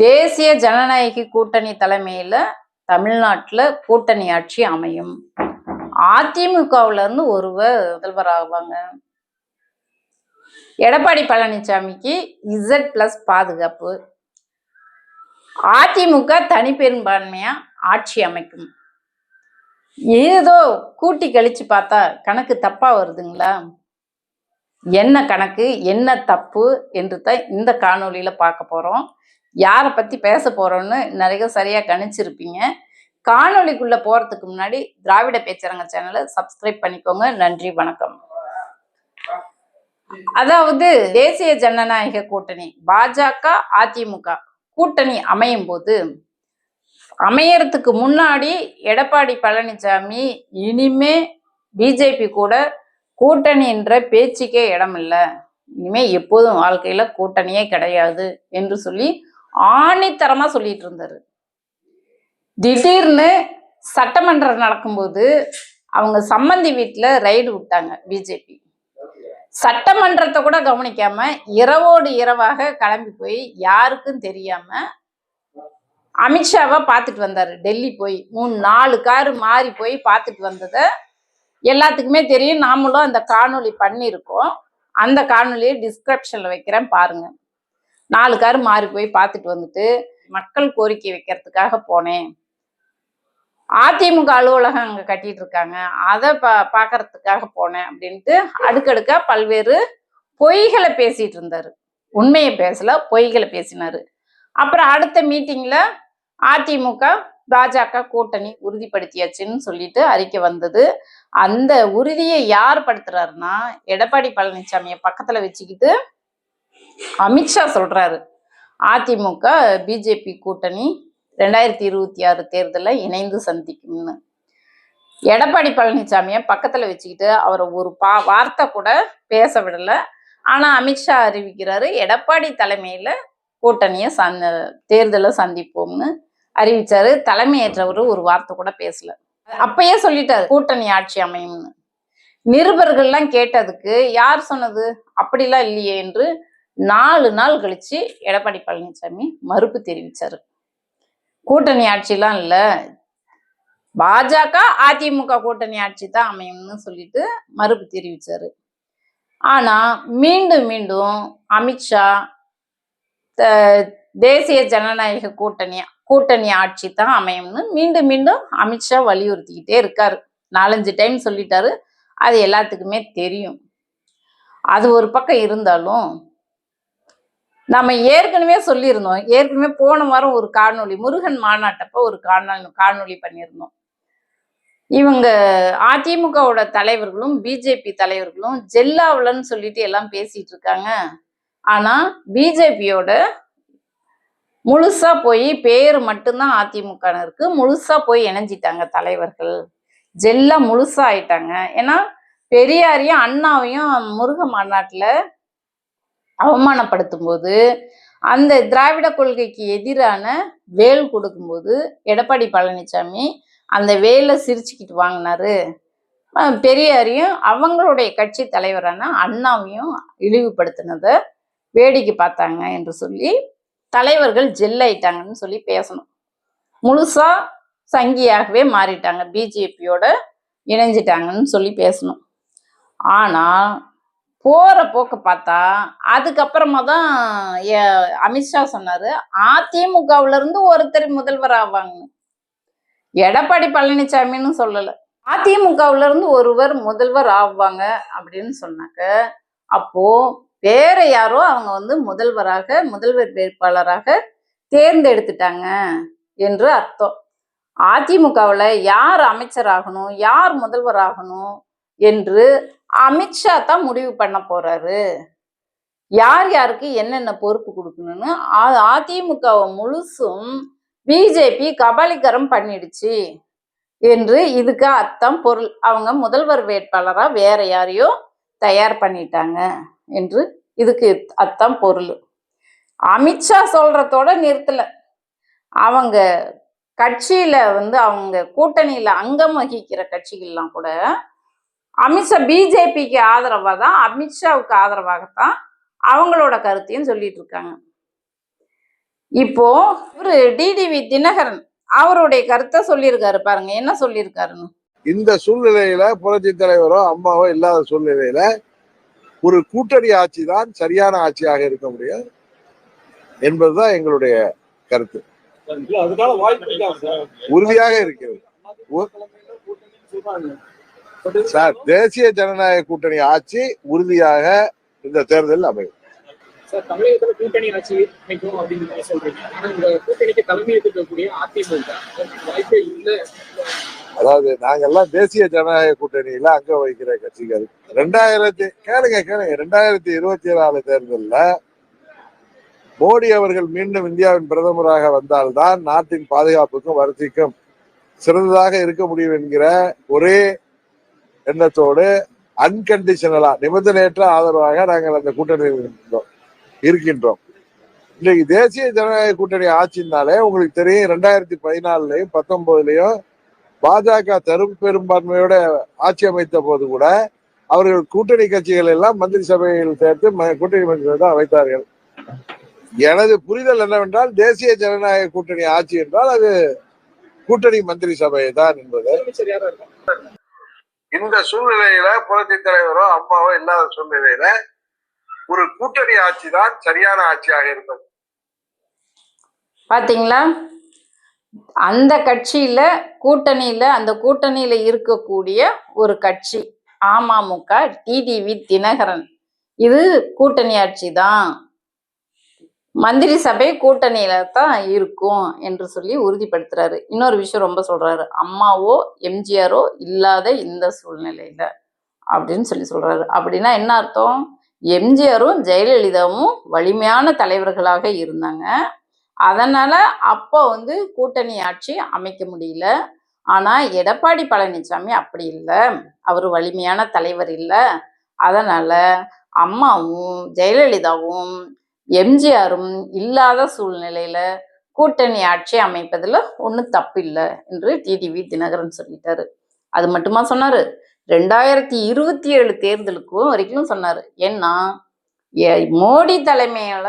தேசிய ஜனநாயக கூட்டணி தலைமையில தமிழ்நாட்டுல கூட்டணி ஆட்சி அமையும். அதிமுகவுல இருந்து ஒருவர் முதல்வர் ஆவாங்க. எடப்பாடி பழனிசாமிக்கு இசட் பிளஸ் பாதுகாப்பு. அதிமுக தனிப்பெரும்பான்மையா ஆட்சி அமைக்கும். ஏதோ கூட்டி கழிச்சு பார்த்தா கணக்கு தப்பா வருதுங்களா? என்ன கணக்கு என்ன தப்பு என்று தான் இந்த காணொளியில பார்க்க போறோம். யாரை பற்றி பேச போகிறோன்னு நிறைய சரியாக கணிச்சிருப்பீங்க. காணொலிக்குள்ளே போகிறதுக்கு முன்னாடி திராவிட பேச்சரங்க சேனலை சப்ஸ்கிரைப் பண்ணிக்கோங்க. நன்றி வணக்கம். அதாவது தேசிய ஜனநாயக கூட்டணி பாஜக அதிமுக கூட்டணி அமையும் போது அமையறதுக்கு முன்னாடி எடப்பாடி பழனிசாமி இனிமே பிஜேபி கூட கூட்டணின்ற பேச்சுக்கே இடமில்லை. இனிமே எப்போதும் வாழ்க்கையில கூட்டணியே கிடையாது என்று சொல்லி ஆணித்தரமா சொல்லிட்டு இருந்தாரு. திடீர்னு சட்டமன்றம் நடக்கும்போது அவங்க சம்மந்தி வீட்டில் ரைடு விட்டாங்க பிஜேபி சட்டமன்றத்தை கூட கவனிக்காம இரவோடு இரவாக கிளம்பி போய் யாருக்கும் தெரியாம அமித்ஷாவை பார்த்துட்டு வந்தாரு. டெல்லி போய் மூணு நாலு காரு மாறி போய் பார்த்துட்டு வந்ததை எல்லாத்துக்குமே தெரியும். நாமளும் அந்த காணொளி பண்ணியிருக்கோம். அந்த காணொலியை டிஸ்கிரிப்ஷனில் வைக்கிறேன் பாருங்கள் நாலு காரு மாறி போய் பார்த்துட்டு வந்துட்டு மக்கள் கோரிக்கை வைக்கிறதுக்காக போனேன். அதிமுக அலுவலகம் அங்கே கட்டிட்டு இருக்காங்க அதை பா பார்க்கறதுக்காக போனேன் அப்படின்ட்டு அடுக்கடுக்கா பல்வேறு பொய்களை பேசிட்டு இருந்தாரு. உண்மையை பேசல பொய்களை பேசினாரு. அப்புறம் அடுத்த மீட்டிங்ல அதிமுக பாஜக கூட்டணி உறுதிப்படுத்தியாச்சுன்னு சொல்லிட்டு அறிக்கை வந்தது. அந்த உறுதியை யார் படுத்துறாருன்னா எடப்பாடி பழனிசாமியை பக்கத்துல வச்சுக்கிட்டு அமித்ஷா சொல்றாரு. அதிமுக பிஜேபி கூட்டணி ரெண்டாயிரத்தி இருபத்தி ஆறு தேர்தலில் இணைந்து சந்திக்கும்னு. எடப்பாடி பழனிசாமியை பக்கத்துல வச்சுக்கிட்டு அவரை ஒரு பா வார்த்தை கூட பேச விடல. ஆனா அமித்ஷா அறிவிக்கிறாரு எடப்பாடி தலைமையில கூட்டணியை சந்த தேர்தலை சந்திப்போம்னு அறிவிச்சாரு. தலைமையேற்றவர் ஒரு வார்த்தை கூட பேசல. அப்பயே சொல்லிட்டாரு கூட்டணி ஆட்சி அமையும்னு. நிருபர்கள்லாம் கேட்டதுக்கு யார் சொன்னது? அப்படிலாம் இல்லையே என்று நாலு நாள் கழிச்சு எடப்பாடி பழனிசாமி மறுப்பு தெரிவித்தார் கூட்டணி ஆட்சிலாம் இல்லை. பாஜக அதிமுக கூட்டணி ஆட்சி தான் அமையும்னு சொல்லிட்டு மறுப்பு தெரிவித்தார் ஆனால் மீண்டும் மீண்டும் அமித்ஷா த- தேசிய ஜனநாயக கூட்டணி கூட்டணி ஆட்சி தான் அமையும்னு மீண்டும் மீண்டும் அமித்ஷா வலியுறுத்திக்கிட்டே இருக்காரு. நாலஞ்சு டைம் சொல்லிட்டாரு. அது எல்லாத்துக்குமே தெரியும். அது ஒரு பக்கம் இருந்தாலும் நம்ம ஏற்கனவே சொல்லியிருந்தோம். ஏற்கனவே போன வாரம் ஒரு காணொளி முருகன் மாநாட்டப்ப ஒரு காணொளி காணொளி பண்ணியிருந்தோம். இவங்க அதிமுகவோட தலைவர்களும் பிஜேபி தலைவர்களும் ஜெல்லாவலன்னு சொல்லிட்டு எல்லாம் பேசிட்டு இருக்காங்க ஆனா பிஜேபியோட முழுசா போய் பேர் மட்டும்தான் அதிமுக இருக்கு முழுசா போய் இணைஞ்சிட்டாங்க தலைவர்கள். ஜெல்லா முழுசா ஆயிட்டாங்க. ஏன்னா பெரியாரையும் அண்ணாவையும் முருக மாநாட்டுல அவமானப்படுத்தும் போது அந்த திராவிட கொள்கைக்கு எதிரான வேல் கொடுக்கும்போது எடப்பாடி பழனிசாமி அந்த வேலை சிரிச்சுக்கிட்டு வாங்கினாரு. பெரியாரையும் அவங்களுடைய கட்சி தலைவரான அண்ணாவையும் இழிவுபடுத்தினதை வேடிக்கை பார்த்தாங்க என்று சொல்லி தலைவர்கள் ஜெல்லாயிட்டாங்கன்னு சொல்லி பேசணும். முழுசா சங்கியாகவே மாறிட்டாங்க. பிஜேபியோட இணைஞ்சிட்டாங்கன்னு சொல்லி பேசணும். ஆனால் போகிற போக்க பார்த்தா அதுக்கப்புறமா தான் ஏ அமித்ஷா சொன்னார் அதிமுகவிலருந்து ஒருத்தர் முதல்வர் ஆவாங்க. எடப்பாடி பழனிசாமின்னு சொல்லலை. அதிமுகவுல இருந்து ஒருவர் முதல்வர் ஆவாங்க அப்படின்னு சொன்னாக்க அப்போது வேற யாரோ அவங்க வந்து முதல்வராக முதல்வர் வேட்பாளராக தேர்ந்தெடுத்துட்டாங்க என்று அர்த்தம். அதிமுகவில் யார் அமைச்சர் ஆகணும் யார் முதல்வர் ஆகணும் என்று அமித்ஷா தான் முடிவு பண்ண போறாரு. யார் யாருக்கு என்னென்ன பொறுப்பு கொடுக்கணும்னு அதிமுகவை முழுசும் பிஜேபி கபாலிகரம் பண்ணிடுச்சு என்று இதுக்கு அர்த்தம் பொருள். அவங்க முதல்வர் வேட்பாளராக வேற யாரையோ தயார் பண்ணிட்டாங்க என்று இதுக்கு அர்த்தம் பொருள். அமித்ஷா சொல்றதோட நிறுத்தல. அவங்க கட்சியில வந்து அவங்க கூட்டணியில அங்கம் வகிக்கிற கட்சிகள்லாம் கூட அமித்ஷா பிஜேபிக்கு ஆதரவா தான் அமித்ஷாவுக்கு ஆதரவாகத்தான் அவங்களோட கருத்தையும் சொல்லிட்டு இருக்காங்க. இப்போ இவரு டிடிவி தினகரன் அவருடைய கருத்தை சொல்லியிருக்காரு பாருங்க. என்ன சொல்லியிருக்காருன்னு? இந்த சூழ்நிலையில புரட்சி தலைவரோ அம்மாவோ இல்லாத சூழ்நிலையில ஒரு கூட்டணி ஆட்சி தான் சரியான ஆட்சியாக இருக்க முடியும் என்பதுதான் எங்களுடைய கருத்து. இல்ல, அதுக்கான வாய்ப்பு இருக்கா சார்? உறுதியாக இருக்கிறது. சார் தேசிய ஜனநாயக கூட்டணி ஆட்சி உறுதியாக இந்த தேர்தலில் அமையும். சார் தமிழகத்துல கூட்டணி ஆட்சி அமைக்கும் அப்படின்னு நீங்க சொல்றீங்க. ஆனா இந்த கூட்டணிக்கு தலைமை இருக்கக்கூடிய அதிமுக அதற்கு வாய்ப்பே இல்லை. அதாவது நாங்கெல்லாம் தேசிய ஜனநாயக கூட்டணியில அங்க வைக்கிற கட்சிகள். ரெண்டாயிரத்தி கேளுங்க கேளுங்க ரெண்டாயிரத்தி இருபத்தி நாலு தேர்தல்ல மோடி அவர்கள் மீண்டும் இந்தியாவின் பிரதமராக வந்தால்தான் நாட்டின் பாதுகாப்புக்கும் வளர்ச்சிக்கும் சிறந்ததாக இருக்க முடியும் என்கிற ஒரே எண்ணத்தோடு அன்கண்டிஷனலா நிபந்தனையற்ற ஆதரவாக நாங்கள் அந்த கூட்டணியில் இருக்கின்றோம். இருக்கின்றோம். இன்னைக்கு தேசிய ஜனநாயக கூட்டணி ஆட்சினாலே உங்களுக்கு தெரியும் ரெண்டாயிரத்தி பதினாலுலயும் பத்தொன்பதுலயும் பாஜக தரும் பெரும்பான்மையோட ஆட்சி அமைத்த போது கூட அவர்கள் கூட்டணி கட்சிகள் எல்லாம் மந்திரி சபையில் சேர்த்து கூட்டணி மந்திரி தான் அமைத்தார்கள் எனது புரிதல் என்னவென்றால் தேசிய ஜனநாயக கூட்டணி ஆட்சி என்றால் அது கூட்டணி மந்திரி சபை தான் என்பது. இந்த சூழ்நிலையில புரட்சி தலைவரோ அம்மாவோ இல்லாத சூழ்நிலையில ஒரு கூட்டணி ஆட்சி தான் சரியான ஆட்சியாக இருக்கும் பாத்தீங்களா? அந்த கட்சியில கூட்டணியில அந்த கூட்டணியில இருக்கக்கூடிய ஒரு கட்சி அமமுக டிடிவி தினகரன். இது கூட்டணி ஆட்சி தான் மந்திரி சபை கூட்டணியில தான் இருக்கும் என்று சொல்லி உறுதிப்படுத்துறாரு. இன்னொரு விஷயம் ரொம்ப சொல்றாரு. அம்மாவோ எம்ஜிஆரோ இல்லாத இந்த சூழ்நிலையில அப்படின்னு சொல்லி சொல்றாரு. அப்படின்னா என்ன அர்த்தம்? எம்ஜிஆரும் ஜெயலலிதாவும் வலிமையான தலைவர்களாக இருந்தாங்க. அதனால அப்போ வந்து கூட்டணி ஆட்சி அமைக்க முடியல. ஆனா எடப்பாடி பழனிசாமி அப்படி இல்லை. அவர் வலிமையான தலைவர் இல்லை. அதனால அம்மாவும் ஜெயலலிதாவும் எம்ஜிஆரும் இல்லாத சூழ்நிலையில கூட்டணி ஆட்சி அமைப்பதுல ஒன்றும் தப்பு இல்லை என்று டிடிவி தினகரன் சொல்லிட்டாரு. அது மட்டுமா சொன்னாரு? ரெண்டாயிரத்தி இருபத்தி ஏழு தேர்தலுக்கும் வரைக்கும் சொன்னாரு. ஏன்னா ஏ- மோடி தலைமையில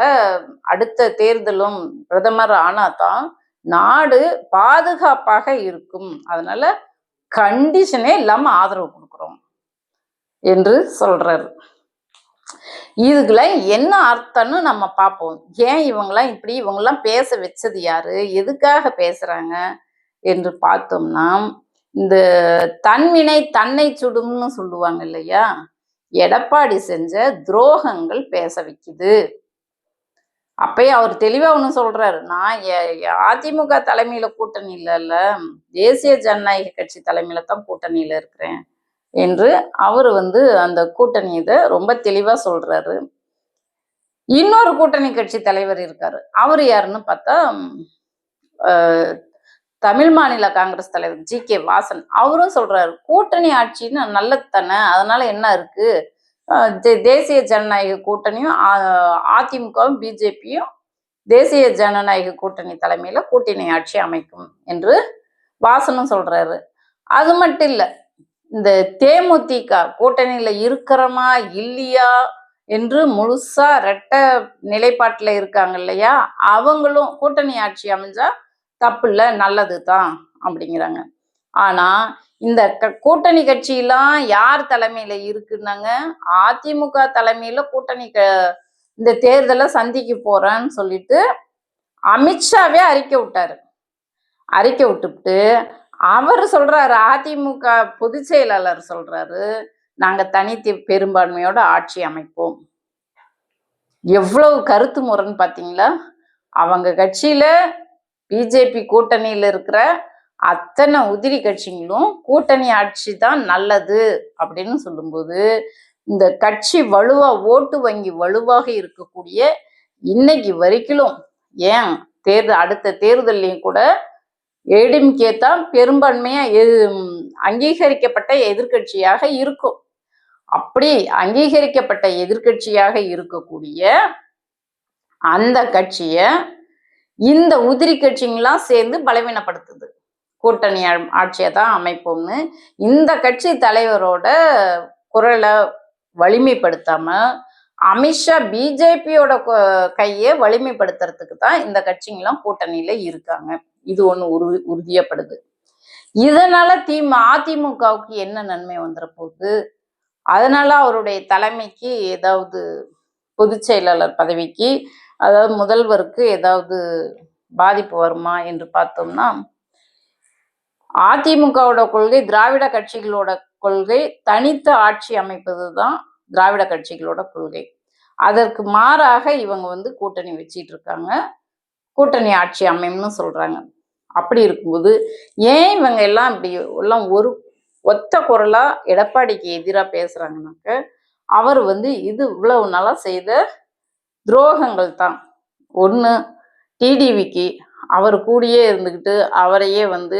அடுத்த தேர்தலும் பிரதமர் ஆனாதான் நாடு பாதுகாப்பாக இருக்கும். அதனால கண்டிஷனே இல்லாம ஆதரவு கொடுக்குறோம் என்று சொல்றாரு. இதுக்குள்ள என்ன அர்த்தம்னு நம்ம பார்ப்போம். ஏன் இவங்கெல்லாம் இப்படி இவங்கெல்லாம் பேச வச்சது யாரு? எதுக்காக பேசுறாங்க? என்று பார்த்தோம்னா இந்த தன்வினை தன்னை சுடும்னு சொல்லுவாங்க இல்லையா? எடப்பாடி செஞ்ச துரோகங்கள் பேச வைக்குது. அப்பயே அவர் தெளிவா ஒண்ணு சொல்றாரு. நான் அதிமுக தலைமையில கூட்டணி இல்ல தேசிய ஜனநாயக கட்சி தலைமையில தான் கூட்டணியில இருக்கிறேன். என்று அவர் வந்து அந்த கூட்டணி இதை ரொம்ப தெளிவாக சொல்றாரு. இன்னொரு கூட்டணி கட்சி தலைவர் இருக்காரு. அவர் யாருன்னு பார்த்தா தமிழ் மாநில காங்கிரஸ் தலைவர் ஜி. கே. வாசன். அவரும் சொல்றாரு கூட்டணி ஆட்சின்னு நல்லத்தானே அதனால என்ன இருக்கு? தே- தேசிய ஜனநாயக கூட்டணியும் அதிமுகவும் பிஜேபியும் தேசிய ஜனநாயக கூட்டணி தலைமையில கூட்டணி ஆட்சி அமைக்கும் என்று வாசனும் சொல்றாரு. அது மட்டும் இல்லை இந்த தேமுதிக கூட்டணியில இருக்கிறோமா இல்லையா என்று முழுசா ரெட்ட நிலைப்பாட்டுல இருக்காங்க இல்லையா? அவங்களும் கூட்டணி ஆட்சி அமைஞ்சா தப்பு இல்ல நல்லது தான் அப்படிங்கிறாங்க. ஆனா இந்த க- கூட்டணி கட்சியெல்லாம் யார் தலைமையில இருக்குன்னாங்க? அதிமுக தலைமையில கூட்டணி க இந்த தேர்தலை சந்திக்க போறேன்னு சொல்லிட்டு அமித்ஷாவே அறிக்கை விட்டாரு. அறிக்கை விட்டுவிட்டு அவர் சொல்றாரு அதிமுக பொதுச் செயலாளர் சொல்றாரு நாங்க தனித்து பெரும்பான்மையோட ஆட்சி அமைப்போம். எவ்வளவு கருத்து முரண் பாத்தீங்களா? அவங்க கட்சியில பிஜேபி கூட்டணியில இருக்கிற அத்தனை உதிரி கட்சிங்களும் கூட்டணி ஆட்சி தான் நல்லது அப்படின்னு சொல்லும்போது இந்த கட்சி வலுவா ஓட்டு வங்கி வலுவாக இருக்கக்கூடிய இன்னைக்கு வரைக்கும் ஏன் தேர்தல் அடுத்த தேர்தல்லையும் கூட ஏடிஎம்கே தான் பெரும்பான்மையா எது அங்கீகரிக்கப்பட்ட எதிர்க்கட்சியாக இருக்கும். அப்படி அங்கீகரிக்கப்பட்ட எதிர்க்கட்சியாக இருக்கக்கூடிய அந்த கட்சிய இந்த உதிரி கட்சிங்கெல்லாம் சேர்ந்து பலவீனப்படுத்துது. கூட்டணி ஆட்சியை தான் அமைப்போம்னு. இந்த கட்சி தலைவரோட குரலை வலிமைப்படுத்தாம அமித்ஷா பிஜேபியோட கையை வலிமைப்படுத்துறதுக்கு தான் இந்த கட்சிங்கெல்லாம் கூட்டணியில இருக்காங்க. இது ஒண்ணு உறு உறுதியப்படுது. இதனால திமு அதிமுகவுக்கு என்ன நன்மை வந்துட போகுது? அதனால அவருடைய தலைமைக்கு ஏதாவது பொதுச் செயலாளர் பதவிக்கு அதாவது முதல்வருக்கு ஏதாவது பாதிப்பு வருமா என்று பார்த்தோம்னா அதிமுகவோட கொள்கை திராவிட கட்சிகளோட கொள்கை தனித்த ஆட்சி அமைப்பது தான் திராவிட கட்சிகளோட கொள்கை. அதற்கு மாறாக இவங்க வந்து கூட்டணி வச்சிட்டு இருக்காங்க. கூட்டணி ஆட்சி அமையும்னு சொல்கிறாங்க அப்படி இருக்கும்போது ஏன் இவங்க எல்லாம் இப்படி எல்லாம் ஒரு ஒத்த குரலாக எடப்பாடிக்கு எதிராக பேசுகிறாங்கனாக்க அவர் வந்து இது இவ்வளவு நாளாக செய்த துரோகங்கள் தான். ஒன்று டிடிவிக்கு அவர் கூடயே இருந்துக்கிட்டு அவரையே வந்து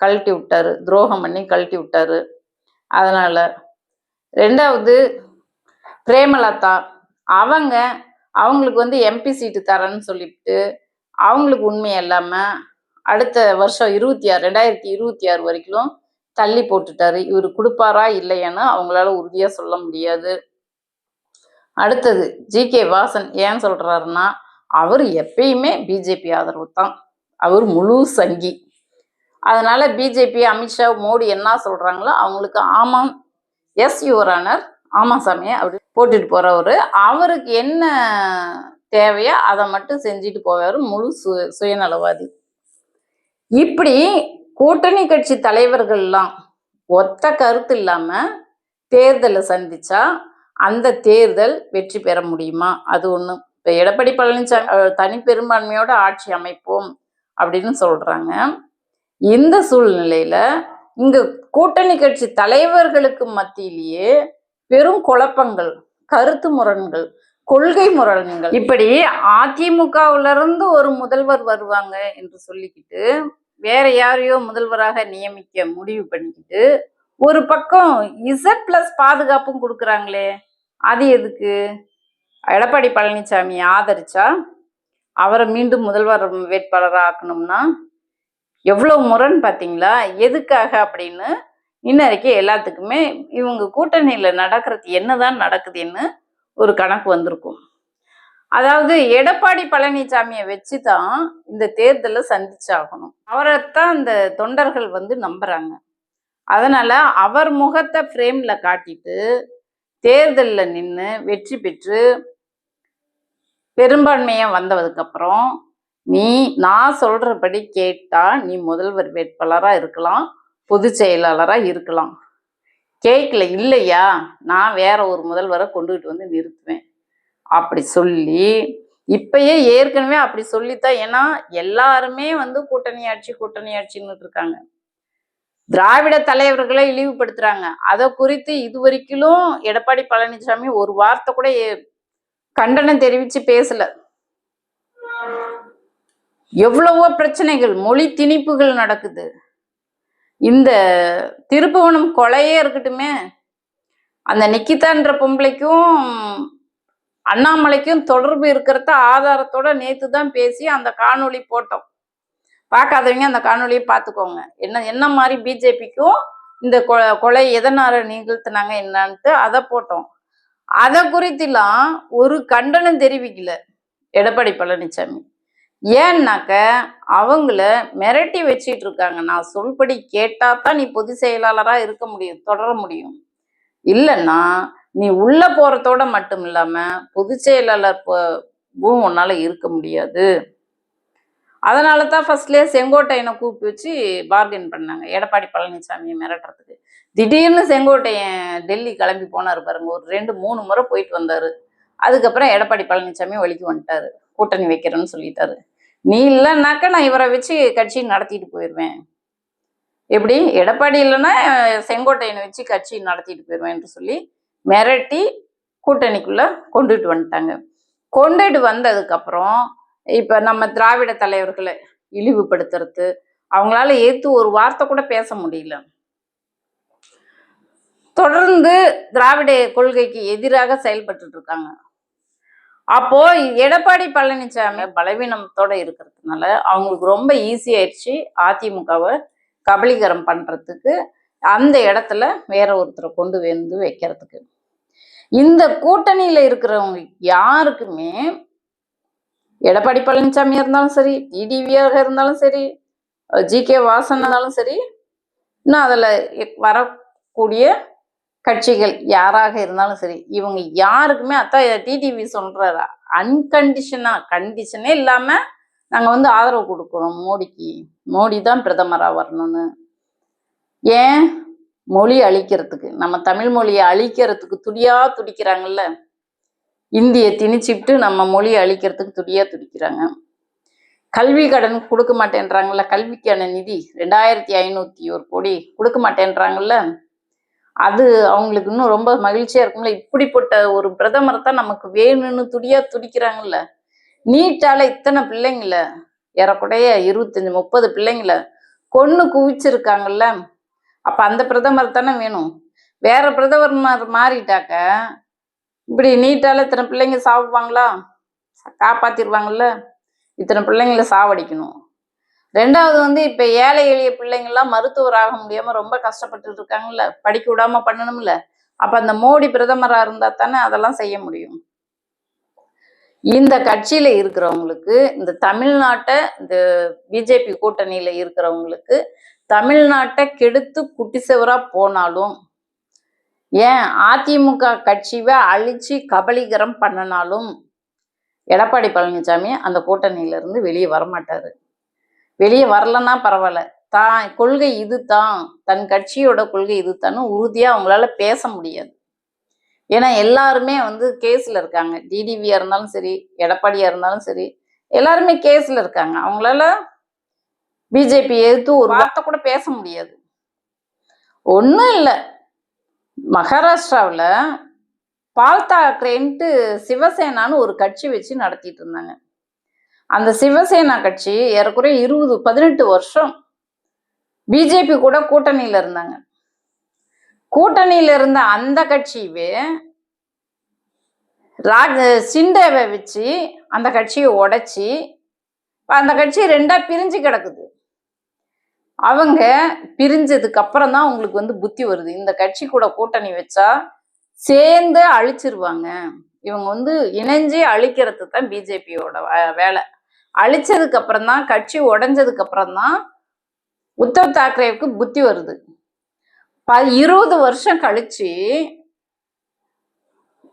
கழட்டி விட்டாரு துரோகம் பண்ணி கழட்டி விட்டாரு. அதனால் ரெண்டாவது பிரேமலதா அவங்க அவங்களுக்கு வந்து எம்பி சீட்டு தரேன்னு சொல்லிவிட்டு அவங்களுக்கு உண்மை இல்லாம அடுத்த வருஷம் இருபத்தி ஆறு ரெண்டாயிரத்தி இருபத்தி ஆறு வரைக்கும் தள்ளி போட்டுட்டாரு. இவர் கொடுப்பாரா இல்லையான்னு அவங்களால உறுதியா சொல்ல முடியாது. அடுத்தது ஜி கே வாசன் ஏன் சொல்றாருன்னா அவர் எப்பயுமே பிஜேபி ஆதரவு தான். அவர் முழு சங்கி. அதனால பிஜேபி அமித்ஷா மோடி என்ன சொல்றாங்களோ அவங்களுக்கு ஆமாம். எஸ் யுவரானர் ஆமாம் சாமி அப்படி போட்டுட்டு போறவரு. அவருக்கு என்ன தேவையோ அதை மட்டும் செஞ்சுட்டு போவார் முழு சு சுயநலவாதி. இப்படி கூட்டணி கட்சி தலைவர்கள்லாம் ஒத்த கருத்து இல்லாம தேர்தலை சந்திச்சா அந்த தேர்தல் வெற்றி பெற முடியுமா? அது ஒண்ணு. இப்போ எடப்பாடி பழனிசாமி தனி பெரும்பான்மையோட ஆட்சி அமைப்போம் அப்படின்னு சொல்றாங்க. இந்த சூழ்நிலையில இங்கே கூட்டணி கட்சி தலைவர்களுக்கு மத்தியிலேயே பெரும் குழப்பங்கள் கருத்து முரண்கள் கொள்கை முரண்கள். இப்படி அதிமுகவுல இருந்து ஒரு முதல்வர் வருவாங்க என்று சொல்லிக்கிட்டு வேற யாரையோ முதல்வராக நியமிக்க முடிவு பண்ணிக்கிட்டு ஒரு பக்கம் இசட் பிளஸ் பாதுகாப்பும் கொடுக்குறாங்களே அது எதுக்கு? எடப்பாடி பழனிசாமி ஆதரிச்சா அவரை மீண்டும் முதல்வர் வேட்பாளராக ஆக்கணும்னா எவ்வளோ முரண் பார்த்தீங்களா? எதுக்காக அப்படின்னு இன்ன வரைக்கும் எல்லாத்துக்குமே இவங்க கூட்டணியில் நடக்கிறது என்னதான் நடக்குதுன்னு ஒரு கணக்கு வந்திருக்கும். அதாவது எடப்பாடி பழனிசாமியை வச்சு தான் இந்த தேர்தலை சந்திச்சாகணும். அவரைத்தான் இந்த தொண்டர்கள் வந்து நம்புறாங்க. அதனால அவர் முகத்தை ஃப்ரேம்ல காட்டிட்டு தேர்தலில் நின்று வெற்றி பெற்று பெரும்பான்மையாக வந்ததுக்கப்புறம் நீ நான் சொல்கிறபடி கேட்டால் நீ முதல்வர் வேட்பாளராக இருக்கலாம் பொதுச் செயலாளராக இருக்கலாம். கேட்கல இல்லையா? நான் வேற ஒரு முதல்வரை கொண்டுகிட்டு வந்து நிறுத்துவேன். அப்படி சொல்லி இப்பயே ஏற்கனவே அப்படி சொல்லித்தான் ஏன்னா எல்லாருமே வந்து கூட்டணி ஆட்சி கூட்டணி ஆட்சின்னு இருக்காங்க. திராவிட தலைவர்களை இழிவுபடுத்துறாங்க. அதை குறித்து இதுவரைக்கும் எடப்பாடி பழனிசாமி ஒரு வார்த்தை கூட ஏ- கண்டனம் தெரிவிச்சு பேசல. எவ்வளவோ பிரச்சனைகள் மொழி திணிப்புகள் நடக்குது. இந்த திருப்புவனம் கொலையே இருக்கட்டுமே. அந்த நிக்கிதான்ற பொம்பளைக்கும் அண்ணாமலைக்கும் தொடர்பு இருக்கிறத ஆதாரத்தோட நேத்து தான் பேசி அந்த காணொளி போட்டோம். பார்க்காதவங்க அந்த காணொலியை பார்த்துக்கோங்க. என்ன என்ன மாதிரி பிஜேபிக்கும் இந்த கொ- கொலை எதனால நிகழ்த்தினாங்க என்னன்ட்டு அதை போட்டோம். அதை குறித்துலாம் ஒரு கண்டனம் தெரிவிக்கல எடப்பாடி பழனிசாமி. ஏன்னாக்க அவங்கள மிரட்டி வச்சிட்டு இருக்காங்க நான் சொல்படி கேட்டா தான் நீ பொதுச் செயலாளரா இருக்க முடியும் தொடர முடியும். இல்லைன்னா நீ உள்ள போறதோட மட்டும் இல்லாம பொதுச் செயலாளர் உன்னால இருக்க முடியாது. அதனால தான் ஃபர்ஸ்ட்லேயே செங்கோட்டையனை கூப்பி வச்சு பார்கென் பண்ணாங்க. எடப்பாடி பழனிசாமியை மிரட்டுறதுக்கு. திடீர்னு செங்கோட்டையன் டெல்லி கிளம்பி போனார் பாருங்க. ஒரு ரெண்டு மூணு முறை போயிட்டு வந்தாரு. அதுக்கப்புறம் எடப்பாடி பழனிசாமி வழிக்கு வந்துட்டாரு. கூட்டணி வைக்கிறேன்னு சொல்லிட்டாரு. நீ இல்லைன்னாக்கா நான் இவரை வச்சு கட்சி நடத்திட்டு போயிடுவேன் எப்படி? எடப்பாடி இல்லைன்னா செங்கோட்டையனை வச்சு கட்சி நடத்திட்டு போயிடுவேன் சொல்லி மிரட்டி கூட்டணிக்குள்ள கொண்டுட்டு வந்துட்டாங்க. கொண்டுட்டு வந்ததுக்கப்புறம் இப்போ நம்ம திராவிட தலைவர்களை இழிவுபடுத்துறது அவங்களால ஏத்து ஒரு வார்த்தை கூட பேச முடியல. தொடர்ந்து திராவிட கொள்கைக்கு எதிராக செயல்பட்டு இருக்காங்க. அப்போ எடப்பாடி பழனிசாமி பலவீனத்தோட இருக்கிறதுனால அவங்களுக்கு ரொம்ப ஈஸி ஆயிடுச்சு அதிமுகவை கபலீகரம் பண்றதுக்கு. அந்த இடத்துல வேற ஒருத்தரை கொண்டு வந்து வைக்கிறதுக்கு. இந்த கூட்டணியில இருக்கிறவங்க யாருக்குமே எடப்பாடி பழனிசாமியா இருந்தாலும் சரி டிடிவியாக இருந்தாலும் சரி ஜி கே வாசன் இருந்தாலும் சரி இன்னும் அதில் வரக்கூடிய கட்சிகள் யாராக இருந்தாலும் சரி இவங்க யாருக்குமே அத்தா டிடிவி சொல்றாரு? அன்கண்டிஷனா கண்டிஷனே இல்லாம நாங்க வந்து ஆதரவு கொடுக்குறோம் மோடிக்கு. மோடி தான் பிரதமரா வரணும்னு. ஏன்? மொழி அழிக்கிறதுக்கு. நம்ம தமிழ் மொழியை அழிக்கிறதுக்கு துடியா துடிக்கிறாங்கல்ல? இந்தியை திணிச்சிட்டு நம்ம மொழியை அழிக்கிறதுக்கு துடியா துடிக்கிறாங்க. கல்வி கடன் கொடுக்க மாட்டேன்றாங்கல்ல கல்விக்கான நிதி? ரெண்டாயிரத்தி ஐநூத்தி ஒரு கோடி கொடுக்க மாட்டேன்றாங்கல்ல? அது அவங்களுக்கு இன்னும் ரொம்ப மகிழ்ச்சியா இருக்கும்ல. இப்படிப்பட்ட ஒரு பிரதமர் தான் நமக்கு வேணும்னு துடியா துடிக்கிறாங்கல்ல. நீட்டால இத்தனை பிள்ளைங்கள ஏறக்குடைய இருபத்தஞ்சு முப்பது பிள்ளைங்கள கொன்று குவிச்சிருக்காங்கல்ல. அப்ப அந்த பிரதமர் தானே வேணும். வேற பிரதமர் மாறிட்டாக்க இப்படி நீட்டால இத்தனை பிள்ளைங்க சாப்பிடுவாங்களா காப்பாத்திடுவாங்கல்ல இத்தனை பிள்ளைங்கள சாவடிக்கணும். ரெண்டாவது வந்து இப்ப ஏழை எளிய பிள்ளைங்கள்லாம் மருத்துவர் ஆக முடியாம ரொம்ப கஷ்டப்பட்டு இருக்காங்கல்ல. படிக்க விடாம பண்ணணும்ல. அப்ப அந்த மோடி பிரதமரா இருந்தா தானே அதெல்லாம் செய்ய முடியும். இந்த கட்சியில இருக்கிறவங்களுக்கு இந்த தமிழ்நாட்டை இந்த பிஜேபி கூட்டணியில இருக்கிறவங்களுக்கு தமிழ்நாட்டை கெடுத்து குட்டிசவரா போனாலும் ஏன் அதிமுக கட்சியை அழிச்சு கபலீகரம் பண்ணனாலும் எடப்பாடி பழனிசாமி அந்த கூட்டணியில இருந்து வெளியே வரமாட்டாரு. வெளியே வரலன்னா பரவாயில்ல. தான் கொள்கை இது தான் தன் கட்சியோட கொள்கை இது தான்னு உறுதியா அவங்களால பேச முடியாது. ஏன்னா எல்லாருமே வந்து கேஸ்ல இருக்காங்க. டிடிவியா இருந்தாலும் சரி எடப்பாடியா இருந்தாலும் சரி எல்லாருமே கேஸ்ல இருக்காங்க. அவங்களால பிஜேபி எதிர்த்து ஒரு வார்த்தை கூட பேச முடியாது. ஒன்றும் இல்லை. மகாராஷ்டிராவில் பால் தாக்கரேன்ட்டு சிவசேனான்னு ஒரு கட்சி வச்சு நடத்திட்டு இருந்தாங்க. அந்த சிவசேனா கட்சி ஏறக்குறைய இருபது பதினெட்டு வருஷம் பிஜேபி கூட கூட்டணியில இருந்தாங்க. கூட்டணியில இருந்த அந்த கட்சியவே ராஜ சிண்டேவை வச்சு அந்த கட்சியை உடைச்சி அந்த கட்சி ரெண்டா பிரிஞ்சு கிடக்குது. அவங்க பிரிஞ்சதுக்கு அப்புறம் தான் உங்களுக்கு வந்து புத்தி வருது. இந்த கட்சி கூட கூட்டணி வச்சா சேர்ந்து அழிச்சிருவாங்க. இவங்க வந்து இணைஞ்சு அழிக்கிறது தான் பிஜேபியோட வேலை. அழிச்சதுக்கு அப்புறம் தான் கட்சி உடஞ்சதுக்கு அப்புறம் தான் உத்தவ் தாக்கரேவுக்கு புத்தி வருது. ப இருபது வருஷம் கழிச்சு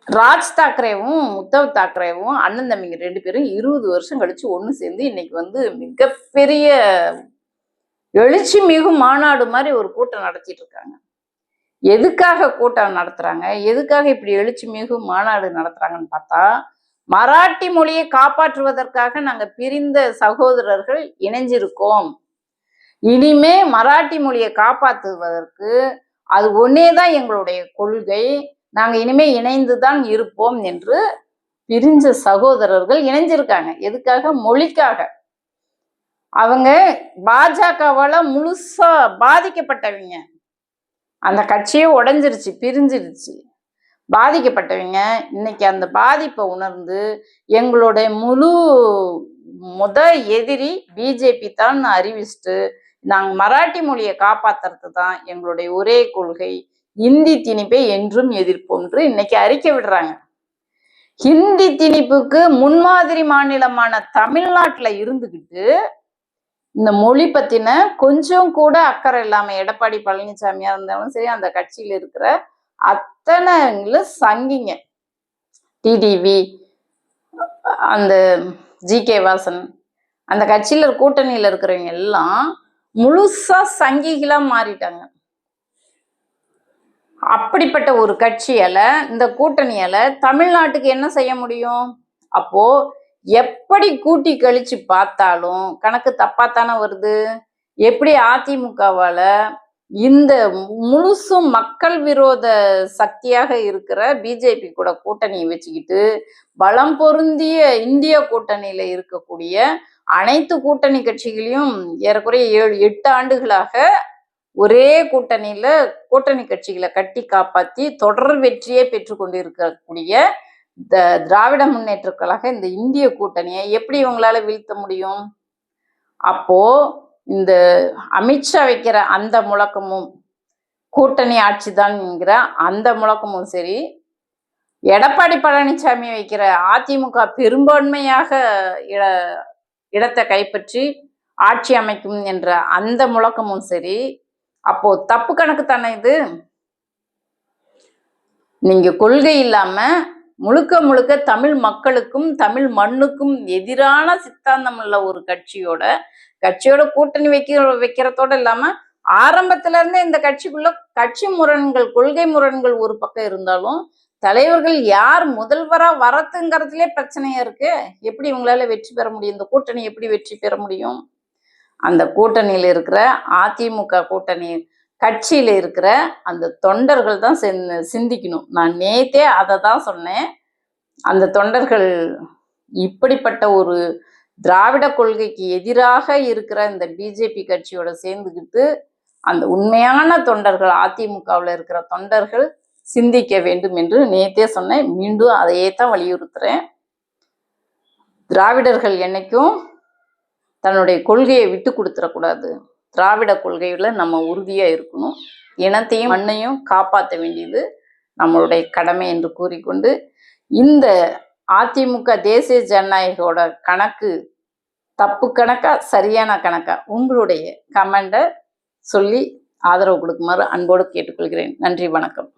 ராஜ் தாக்கரேவும் உத்தவ் தாக்கரேவும் அண்ணன் தம்பிங்க ரெண்டு பேரும் இருபது வருஷம் கழிச்சு ஒன்று சேர்ந்து இன்னைக்கு வந்து மிகப்பெரிய எழுச்சி மிகும் மாநாடு மாதிரி ஒரு கூட்டம் நடத்திட்டு இருக்காங்க. எதுக்காக கூட்டம் நடத்துறாங்க? எதுக்காக இப்படி எழுச்சி மிகு மாநாடு நடத்துறாங்கன்னு பார்த்தா மராட்டி மொழியை காப்பாற்றுவதற்காக நாங்கள் பிரிந்த சகோதரர்கள் இணைஞ்சிருக்கோம். இனிமே மராட்டி மொழியை காப்பாற்றுவதற்கு அது ஒன்னே தான் எங்களுடைய கொள்கை. நாங்கள் இனிமே இணைந்து தான் இருப்போம் என்று பிரிஞ்ச சகோதரர்கள் இணைஞ்சிருக்காங்க. எதுக்காக? மொழிக்காக. அவங்க பாஜகவால முழுசா பாதிக்கப்பட்டவங்க. அந்த கட்சியே உடஞ்சிருச்சு பிரிஞ்சிருச்சு. பாதிக்கப்பட்டவங்க. இன்னைக்கு அந்த பாதிப்பை உணர்ந்து எங்களுடைய முழு முத எதிரி பிஜேபி தான் அறிவிச்சுட்டு நாங்கள் மராட்டி மொழியை காப்பாத்துறது தான் எங்களுடைய ஒரே கொள்கை. இந்தி திணிப்பை என்றும் எதிர்ப்போம்ன்று இன்னைக்கு அறிக்கை விடுறாங்க. ஹிந்தி திணிப்புக்கு முன்மாதிரி மாநிலமான தமிழ்நாட்டில் இருந்துக்கிட்டு இந்த மொழி பத்தின கொஞ்சம் கூட அக்கறை இல்லாம எடப்பாடி பழனிசாமியா இருந்தாலும் சரி அந்த கட்சியில் இருக்கிற அத்தனைங்களும் சங்கிங்க. டிடிவி அந்த ஜி கே வாசன் அந்த கட்சியில் கூட்டணியில் இருக்கிறவங்க எல்லாம் முழுசா சங்கிகளாக மாறிட்டாங்க. அப்படிப்பட்ட ஒரு கட்சியால இந்த கூட்டணியால தமிழ்நாட்டுக்கு என்ன செய்ய முடியும்? அப்போ எப்படி கூட்டி கழிச்சு பார்த்தாலும் கணக்கு தப்பாத்தானே வருது? எப்படி அதிமுகவால இந்த முழுசும் மக்கள் விரோத சக்தியாக இருக்கிற பிஜேபி கூட கூட்டணியை வச்சுக்கிட்டு பலம் பொருந்திய இந்திய கூட்டணியில இருக்கக்கூடிய அனைத்து கூட்டணி கட்சிகளையும் ஏறக்குறைய ஏழு எட்டு ஆண்டுகளாக ஒரே கூட்டணியில கூட்டணி கட்சிகளை கட்டி காப்பாத்தி தொடர் வெற்றியை பெற்று கொண்டிருக்கக்கூடிய திராவிட முன்னேற்ற கழக இந்த இந்திய கூட்டணியை எப்படி இவங்களால வீழ்த்த முடியும்? அப்போ இந்த அமித்ஷா வைக்கிற அந்த முழக்கமும் கூட்டணி ஆட்சி என்கிற அந்த முழக்கமும் சரி எடப்பாடி பழனிசாமி வைக்கிற அதிமுக பெரும்பான்மையாக இட இடத்தை கைப்பற்றி ஆட்சி அமைக்கும் என்ற அந்த முழக்கமும் சரி அப்போ தப்பு கணக்கு தானே இது? நீங்க கொள்கை இல்லாம முழுக்க முழுக்க தமிழ் மக்களுக்கும் தமிழ் மண்ணுக்கும் எதிரான சித்தாந்தம் உள்ள ஒரு கட்சியோட கட்சியோட கூட்டணி வைக்க வைக்கிறதோட இல்லாம ஆரம்பத்துல இருந்தே இந்த கட்சிக்குள்ள கட்சி முரண்கள் கொள்கை முரண்கள் ஒரு பக்கம் இருந்தாலும் தலைவர்கள் யார் முதல்வரா வரத்துங்கிறதுலே பிரச்சனையா இருக்கு. எப்படி இவங்களால வெற்றி பெற முடியும்? இந்த கூட்டணி எப்படி வெற்றி பெற முடியும்? அந்த கூட்டணியில இருக்கிற அதிமுக கூட்டணி கட்சியில இருக்கிற அந்த தொண்டர்கள் தான் சிந்- சிந்திக்கணும். நான் நேத்தே அதை தான் சொன்னேன். அந்த தொண்டர்கள் இப்படிப்பட்ட ஒரு திராவிட கொள்கைக்கு எதிராக இருக்கிற இந்த பிஜேபி கட்சியோட சேர்ந்துக்கிட்டு அந்த உண்மையான தொண்டர்கள் அதிமுகவில் இருக்கிற தொண்டர்கள் சிந்திக்க வேண்டும் என்று நேத்தே சொன்னேன். மீண்டும் அதையே தான் வலியுறுத்துறேன். திராவிடர்கள் என்னைக்கும் தன்னுடைய கொள்கையை விட்டு கொடுத்துடக்கூடாது திராவிட கொள்கையில் நம்ம உறுதியாக இருக்கணும். இனத்தையும் மண்ணையும் காப்பாற்ற வேண்டியது நம்மளுடைய கடமை என்று கூறிக்கொண்டு இந்த அதிமுக தேசிய ஜனநாயகோட கணக்கு தப்பு கணக்கா சரியான கணக்கா? உங்களுடைய கமெண்டை சொல்லி ஆதரவு கொடுக்குமாறு அன்போடு கேட்டுக்கொள்கிறேன். நன்றி வணக்கம்.